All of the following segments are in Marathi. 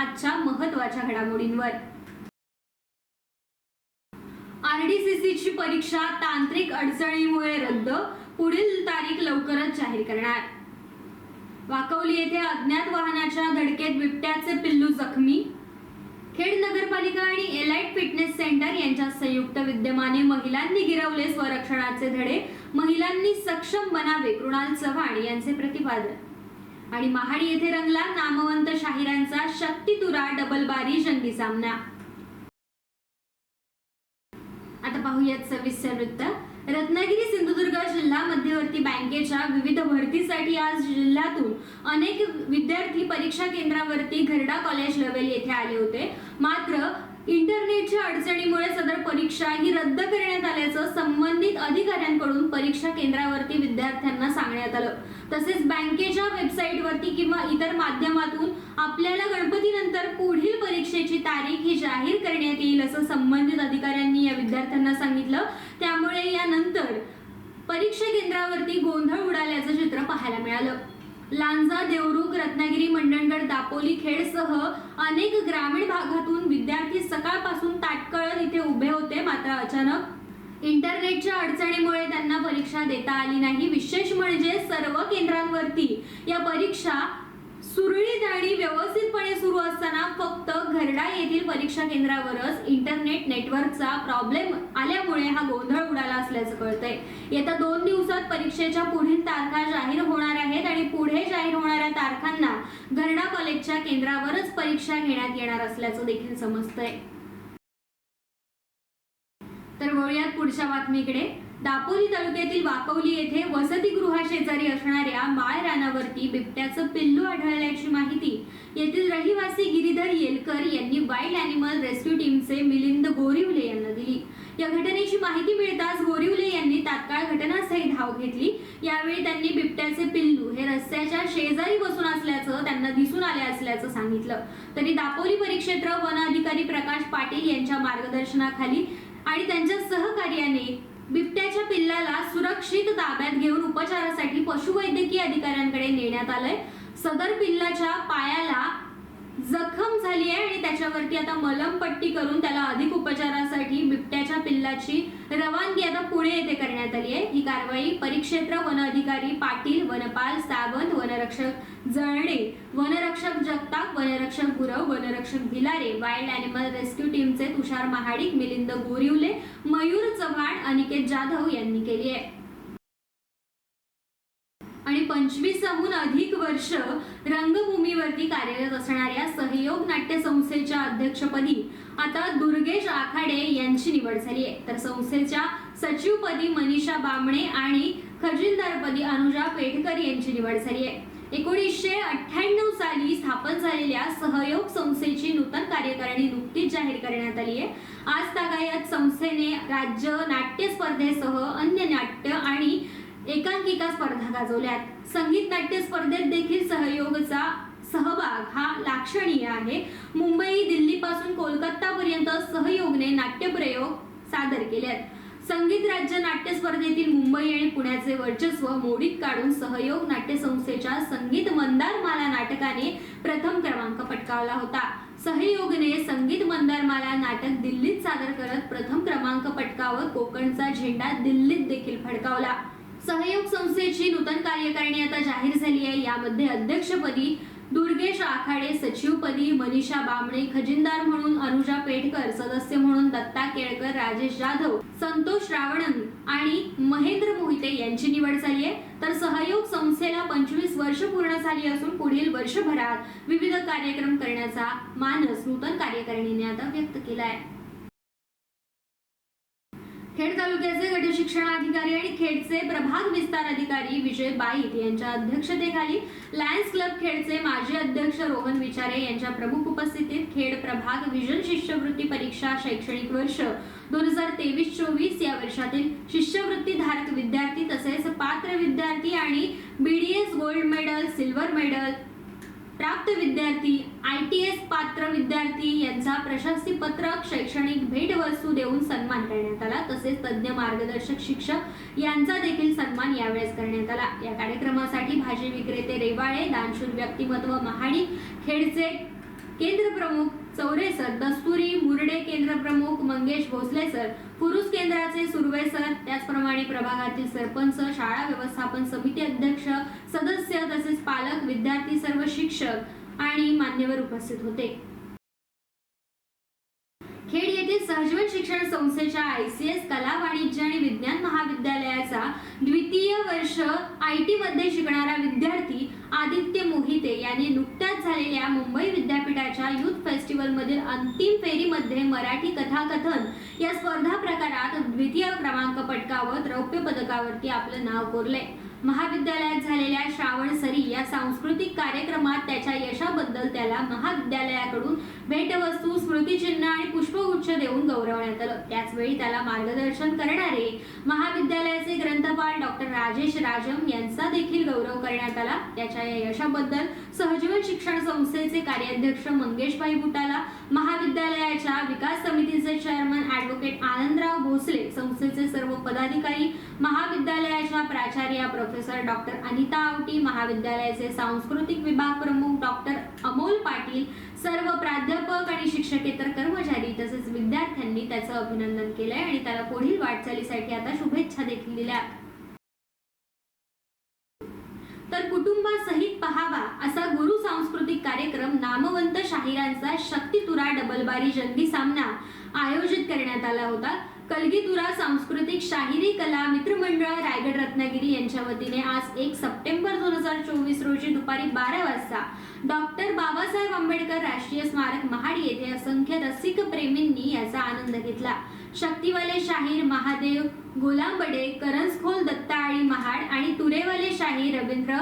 आजच्या महत्त्वाच्या घडामोडींवर. आरडीसीसी ची परीक्षा तांत्रिक अडचणीमुळे रद्द पुढील तारीख लवकरच जाहीर करणार. वाकवली येथे अज्ञात वाहनाच्या धडकेत बिबट्याचे पिल्लू जखमी. खेड नगरपालिका आणि एलाइट फिटनेस सेंटर यांच्या संयुक्त विद्यमाने महिलांनी गिरवले स्वरक्षणाचे धडे महिलांनी सक्षम बनावे कृणाल चव्हाण यांचे प्रतिपादन. आणि महाडी येथे रंगला नामवंत शाहिरांचा शक्तितुरा डबल बारी जंगी सामना. आता पाहूयात सविस्तर वृत्त. रत्नागिरी सिंधुदुर्ग जिल्हा मध्यवर्ती बँकेच्या विविध भरतीसाठी आज जिल्ह्यातून अनेक विद्यार्थी परीक्षा केंद्रावरती घरडा कॉलेज लेवल येथे आले होते. मात्र इंटरनेटच्या अडचणीमुळे सदर परीक्षा ही रद्द करण्यात आल्याचं संबंधित अधिकाऱ्यांकडून परीक्षा केंद्रावरती विद्यार्थ्यांना सांगण्यात आलं. तसेच बँकेच्या वेबसाईटवरती किंवा इतर माध्यमातून आपल्याला गणपतीनंतर पुढील परीक्षेची तारीख ही जाहीर करण्यात येईल असं संबंधित अधिकाऱ्यांनी या विद्यार्थ्यांना सांगितलं. त्यामुळे यानंतर परीक्षा केंद्रावरती गोंधळ उडाल्याचं चित्र पाहायला मिळालं. लांजा देवरुख रत्नागिरी मंडणगड दापोली खेडसह अनेक ग्रामीण भागातून विद्यार्थी सकाळपासून ताटकळत इथे उभे होते. मात्र अचानक इंटरनेटच्या अडचणीमुळे त्यांना परीक्षा देता आली नाही. विशेष म्हणजे सर्व केंद्रांवरती या परीक्षा सुरळी आणि व्यवस्थितपणे सुरू असताना फक्त घरडा येथील परीक्षा केंद्रावरच इंटरनेट नेटवर्कचा प्रॉब्लेम आल्यामुळे हा गोंधळ उडाला असल्याचं कळतंय. येत्या दोन दिवसात परीक्षेच्या पुढील तारखा जाहीर होणार आहेत आणि पुढे जाहीर होणाऱ्या तारखांना घरडा कॉलेजच्या केंद्रावरच परीक्षा घेण्यात येणार असल्याचं देखील समजतंय. तर वळूयात पुढच्या बातमीकडे. दापोली तालुक्यातील वाकवली येथे वसतिगृहाशेजारी असणाऱ्या माळ रानावरती बिबट्याचं पिल्लू आढळल्याची माहिती येथील रहिवासी गिरीधर येलकर यांनी वाईल्ड अॅनिमल रेस्क्यू टीमचे मिलिंद गोरिवले यांना दिली. या घटनेची माहिती मिळताच गोरिवले यांनी तात्काळ घटनास्थळी धाव घेतली. यावेळी त्यांनी बिबट्याचे पिल्लू हे रस्त्याच्या शेजारी बसून असल्याचं त्यांना दिसून आले असल्याचं सांगितलं. तरी दापोली परिक्षेत्र वन अधिकारी प्रकाश पाटील यांच्या मार्गदर्शनाखाली आणि त्यांच्या सहकार्याने बिबट्याच्या पिल्लाला सुरक्षित ताब्यात घेऊन उपचारासाठी पशुवैद्यकीय अधिकाऱ्यांकडे नेण्यात आलंय. सदर पिल्लाच्या पायाला जखम झाली आहे आणि त्याच्यावरती आता मलमपट्टी करून त्याला अधिक उपचारासाठी बिबट्याच्या पिल्लाची रवानगी आता पुणे येथे करण्यात आली आहे. ही कारवाई परिक्षेत्र वन अधिकारी पाटील वनपाल सावंत वनरक्षक जळणे वनरक्षक जगताप वनरक्षक गुरव वनरक्षक भिलारे वाईल्ड अॅनिमल रेस्क्यू टीमचे तुषार महाडिक मिलिंद गोरिवले मयूर चव्हाण अनिकेत जाधव यांनी केली आहे. आणि पंचवीसहून अधिक वर्ष रंगभूमीवरती कार्यरत असणाऱ्या सहयोग नाट्य संस्थेच्या अध्यक्षपदी आता दुर्गेश आखाडे यांची निवड झाली आहे. तर संस्थेच्या सचिवपदी मनीषा बामणे आणि खजिनदारपदी अनुजा पेठकर यांची निवड झाली आहे. एकोणीसशे अठ्ठ्याण्णव साली स्थापन झालेल्या सहयोग संस्थेची नूतन कार्यकारिणी नुकतीच जाहीर करण्यात आली आहे. आज तागायत संस्थेने राज्य नाट्य स्पर्धेसह अन्य नाट्य आणि एकांकिका स्पर्धा गाजवल्यात. संगीत नाट्य स्पर्धेत देखील सहयोगचा सहभाग हा लाक्षणीय आहे. मुंबई दिल्लीपासून कोलकातापर्यंत सहयोगने नाट्यप्रयोग सादर केलेत. संगीत राज्य नाट्य स्पर्धेतील मुंबई आणि पुण्याचे वर्चस्व मोडीत काढून सहयोग नाट्य संस्थेच्या संगीत मंदारमाला नाटकाने प्रथम क्रमांक पटकावला होता. सहयोगने संगीत मंदारमाला नाटक दिल्लीत सादर करत प्रथम क्रमांक पटकावत कोकणचा झेंडा दिल्लीत देखील फडकावला. सहयोग संस्थेची नूतन कार्यकारिणी आता जाहीर झाली आहे यामध्ये अध्यक्षपदी दुर्गेश आखाडे सचिवपदी मनीषा बामणे खजिनदार म्हणून अनुजा पेठकर सदस्य म्हणून दत्ता केळकर राजेश जाधव संतोष रावणन आणि महेंद्र मोहिते यांची निवड झाली आहे. तर सहयोग संस्थेला पंचवीस वर्ष पूर्ण झाली असून पुढील वर्षभरात विविध कार्यक्रम करण्याचा मानस नूतन कार्यकारिणीने आता व्यक्त केला आहे. खेड तालुक्याचे गट शिक्षणाधिकारी आणि खेडचे प्रभाग विस्तार अधिकारी विजय बाईत यांच्या अध्यक्षतेखाली लायन्स क्लब खेडचे माजी अध्यक्ष रोहन विचारे यांच्या प्रमुख उपस्थितीत खेड प्रभाग विजन शिष्यवृत्ती परीक्षा शैक्षणिक वर्ष दोन हजार तेवीस चोवीस या वर्षातील शिष्यवृत्ती धारक विद्यार्थी तसेच पात्र विद्यार्थी आणि BDS gold medal silver medal प्राप्त विद्यार्थी आय टी एस पात्र यांचा प्रशस्ती पत्रक शैक्षणिक भेटवस्तू देऊन सन्मान करण्यात आला. तसेच तज्ज्ञ मार्गदर्शक शिक्षक यांचा देखील सन्मान यावेळेस करण्यात आला. या कार्यक्रमासाठी भाजी विक्रेते रेवाळे दानशूर व्यक्तिमत्व महाडी खेडचे केंद्र प्रमुख चौरे सर दस्तुरी मुरडे केंद्र प्रमुख मंगेश भोसले सर पुरुष केंद्राचे सुर्वे सर त्याचप्रमाणे प्रभागातील सरपंच शाळा व्यवस्थापन समिती अध्यक्ष सदस्य तसेच पालक विद्यार्थी सर्व शिक्षक आणि मान्यवर उपस्थित होते. सहजीवन शिक्षण संस्थेच्या आय सी एस कला वाणिज्य आणि विज्ञान महाविद्यालयाचा द्वितीय वर्ष आय टी मध्ये शिकणारा विद्यार्थी आदित्य मोहिते यांनी नुकत्याच झालेल्या मुंबई विद्यापीठाच्या युथ फेस्टिवल मधील अंतिम फेरीमध्ये मराठी कथाकथन या स्पर्धा प्रकारात द्वितीय क्रमांक पटकावत रौप्य पदकावरती आपलं नाव कोरले महाविद्यालयात झालेल्या श्रावण सरी या सांस्कृतिक कार्यक्रमात त्याच्या यशाबद्दल त्याला महाविद्यालयाकडून भेटवस्तू स्मृतिचिन्ह आणि पुष्पगुच्छ देऊन गौरवण्यात आलं. त्याचवेळी त्याला मार्गदर्शन करणारे महाविद्यालयाचे ग्रंथपाल डॉक्टर राजेश राजम यांचा देखील गौरव करण्यात आला. त्याच्या या यशाबद्दल सहजीवन शिक्षण संस्थेचे कार्याध्यक्ष मंगेशभाई बुटाला महाविद्यालयाच्या विकास समितीचे चेअरमन ऍडव्होकेट आनंदराव भोसले संस्थेचे सर्व पदाधिकारी महाविद्यालयाच्या प्राचार्या प्रोफेसर डॉक्टर अनिता आवटी महाविद्यालयाचे सांस्कृतिक विभाग प्रमुख डॉक्टर अमोल पाटील सर्व प्राध्यापक आणि शिक्षकेतर कर्मचारी तसेच विद्यार्थ्यांनी त्याचं अभिनंदन केलंय आणि त्याला पुढील वाटचालीसाठी आता शुभेच्छा देखील दिल्या. तर कुटुंबासहित पहावा असा गुरु सांस्कृतिक कार्यक्रम नामवंत शाहिरांचा शक्तितुरा डबलबारी जंगी सामना आयोजित करण्यात आला होता. कलगीतुरा सांस्कृतिक शाहिरी कला मित्रमंडळ रायगड रत्नागिरी यांच्या वतीने आज एक सप्टेंबर दोन हजार चोवीस रोजी दुपारी बारा वाजता डॉक्टर बाबासाहेब आंबेडकर राष्ट्रीय स्मारक महाड येथे असंख्य रसिक प्रेमींनी याचा आनंद घेतला. शक्तीवाले शाहीर महादेव गोलांबडे करंजखोल दत्ताळी महाड आणि तुरेवाले शाहीर रवींद्र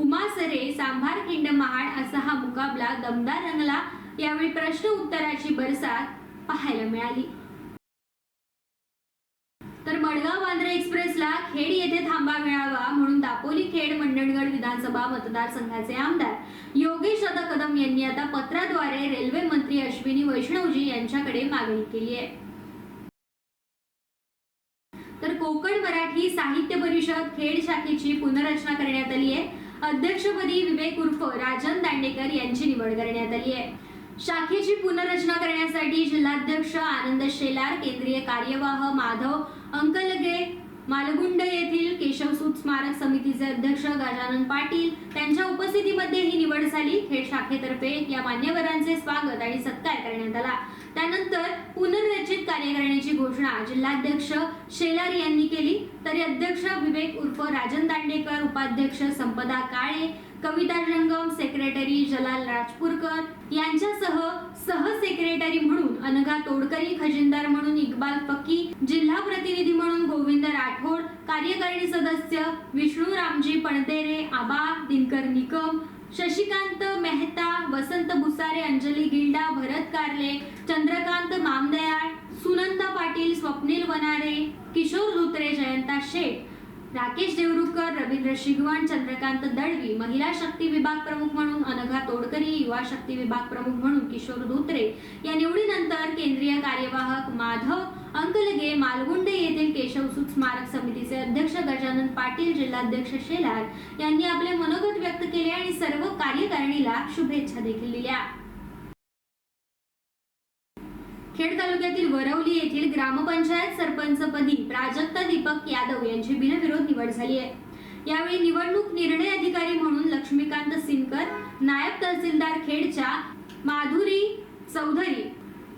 उमासरे सांभारखिंड महाड असा हा मुकाबला दमदार रंगला. यावेळी प्रश्न उत्तराची बरसात पाहायला मिळाली. मडगाव वांद्रे एक्सप्रेसला खेड येथे थांबा मिळावा म्हणून दापोली खेड मंडणगड विधानसभा मतदारसंघाचे आमदार योगेश दादा कदम यांनी आता पत्राद्वारे रेल्वे मंत्री अश्विनी वैष्णवजी यांच्याकडे मागणी केली आहे. तर कोकण मराठी साहित्य परिषद खेड शाखेची पुनर्रचना करण्यात आली आहे. अध्यक्षपदी विवेक उर्फ राजन दांडेकर यांची निवड करण्यात आली आहे. शाखेची पुनर्रचना करण्यासाठी जिल्हाध्यक्ष आनंद शेलार केंद्रीय कार्यवाह माधव अंकलगे मालगुंड येथील केशवसूत स्मारक समितीचे अध्यक्ष गजानन पाटील त्यांच्या उपस्थितीमध्ये ही निवड झाली. खेड शाखेतर्फे या मान्यवरांचे स्वागत आणि सत्कार करण्यात आला. त्यानंतर पुनर्रचित कार्य करण्याची घोषणा जिल्हाध्यक्ष शेलार यांनी केली. तरी अध्यक्ष विवेक उर्फ राजन दांडेकर उपाध्यक्ष संपदा काळे कविता जंगम सेक्रेटरी जलाल राजपूरकर यांच्यासह सह सेक्रेटरी म्हणून अनघा तोडकरी खजिनदार म्हणून इक्बाल पक्की जिल्हा प्रतिनिधी म्हणून गोविंद राठोड कार्यकारिणी सदस्य विष्णू रामजी पणतेरे आबा दिनकर निकम शशिकांत मेहता वसंत भुसारे अंजली गिल्डा भरत कारले चंद्रकांत मामदयाळ सुनंदा पाटील स्वप्नील वनारे किशोर धोत्रे जयंता शेठ राकेश देवरुखकर रवींद्र शिगवण चंद्रकांत दळवी महिला शक्ती विभाग प्रमुख म्हणून अनघा तोडकरी युवा शक्ती विभाग प्रमुख म्हणून किशोर धोत्रे. या निवडीनंतर केंद्रीय कार्यवाहक माधव अंकलगे मालगुंडे येथील केशवसूत स्मारक समितीचे अध्यक्ष गजानन पाटील जिल्हाध्यक्ष शेलार यांनी आपले मनोगत व्यक्त केले आणि सर्व कार्यकारिणीला शुभेच्छा देखील दिल्या. खेड तालुक्यातील वरवली येथील ग्रामपंचायत सरपंचपदी प्राजक्ता दीपक यादव यांची बिनविरोध निवड झाली आहे. यावेळी निवडणूक निर्णय अधिकारी म्हणून लक्ष्मीकांत सिनकर नायब तहसीलदार खेडच्या माधुरी चौधरी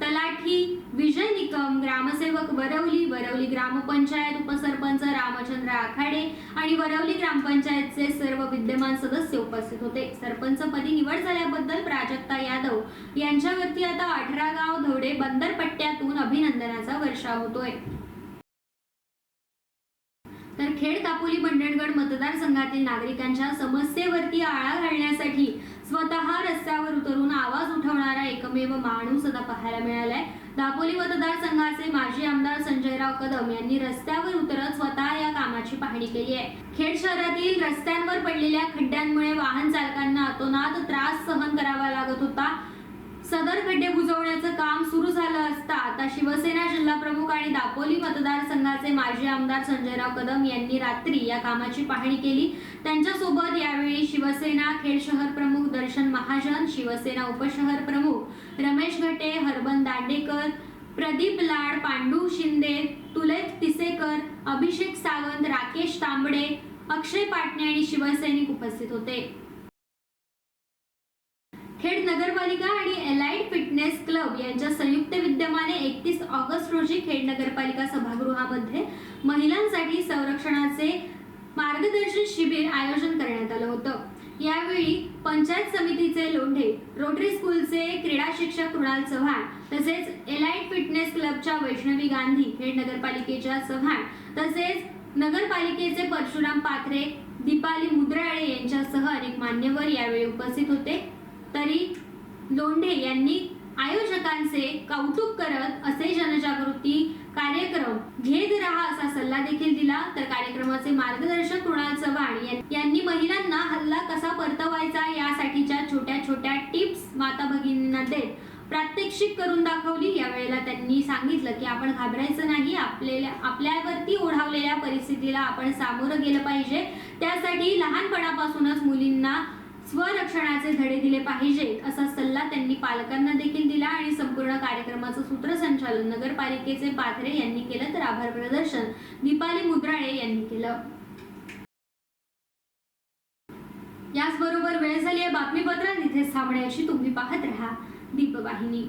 तलाठी विजय निकम ग्रामसेवक वरवली वरवली ग्रामपंचायत उपसरपंच रामचंद्र आखाडे आणि वरवली ग्रामपंचायतचे सर्व विद्यमान सदस्य उपस्थित होते. सरपंचपदी निवड झाल्याबद्दल प्राजक्ता यादव यांच्यावरती आता अठरा गाव धोडे बंदर पट्ट्यातून अभिनंदनाचा वर्षाव होतोय. तर खेड कापोली मंडणगड मतदारसंघातील नागरिकांच्या समस्येवरती आळा घालण्यासाठी स्वतः रस्त्यावर उतरून आवाज उठवणारा एकमेव माणूस आता पाहायला मिळालाय. दापोली मतदारसंघाचे माजी आमदार संजयराव कदम यांनी रस्त्यावर उतरत स्वतः या कामाची पाहणी केली आहे. खेड शहरातील रस्त्यांवर पडलेल्या खड्ड्यांमुळे वाहन चालकांना अतोनात त्रास सहन करावा लागत होता. सदर खड्डे बुजवण्याचं काम सुरू झालं असता आता शिवसेना जिल्हा प्रमुख आणि दापोली मतदारसंघाचे माजी आमदार संजयराव कदम यांनी रात्री या कामाची पाहणी केली. त्यांच्यासोबत यावेळी शिवसेना खेड शहर प्रमुख दर्शन महाजन शिवसेना उपशहर प्रमुख रमेश घटे हरबन दांडेकर प्रदीप लाड पांडू शिंदे तुलेत तिसेकर अभिषेक सावंत राकेश तांबडे अक्षय पाटणे आणि शिवसैनिक उपस्थित होते. खेड नगरपालिका आणि एलाइड फिटनेस क्लब यांच्या संयुक्त विद्यमाने एकतीस ऑगस्ट रोजी खेड नगरपालिका सभागृहामध्ये महिलांसाठी संरक्षणाचे मार्गदर्शन शिबिर आयोजन करण्यात आलं होतं. यावेळी पंचायत समितीचे लोंढे रोटरी स्कूलचे क्रीडा शिक्षक कृणाल चव्हाण तसेच एलाइड फिटनेस क्लबच्या वैष्णवी गांधी खेड नगरपालिकेच्या चव्हाण तसेच नगरपालिकेचे परशुराम पाथरे दीपाली मुद्राळे यांच्यासह अनेक मान्यवर यावेळी उपस्थित होते. तरी लोंढे यांनी आयोजकांचे कौतुक करत असे जनजागृती कार्यक्रम घेत राहा असा सल्ला देखील दिला. तर कार्यक्रमाचे मार्गदर्शक कृणाल चव्हाण यांनी महिलांना हल्ला कसा परतवायचा यासाठीच्या छोट्या छोट्या टिप्स माता भगिनींना देत प्रात्यक्षिक करून दाखवली. यावेळेला त्यांनी सांगितलं की आपण घाबरायचं नाही. आपल्याला आपल्यावरती ओढावलेल्या परिस्थितीला आपण सामोरं गेलं पाहिजे. त्यासाठी लहानपणापासूनच मुलींना स्वरक्षणाचे धडे दिले पाहिजेत असा सल्ला त्यांनी पालकांना देखील दिला आणि संपूर्ण कार्यक्रमाचं सूत्रसंचालन नगरपालिकेचे पाथरे यांनी केलं तर आभार प्रदर्शन. दीपाली मुद्राळे यांनी केलं. याचबरोबर वेळ झाली आहे बातमीपत्रात इथेच थांबण्याची. तुम्ही पाहत राहा दीपवाहिनी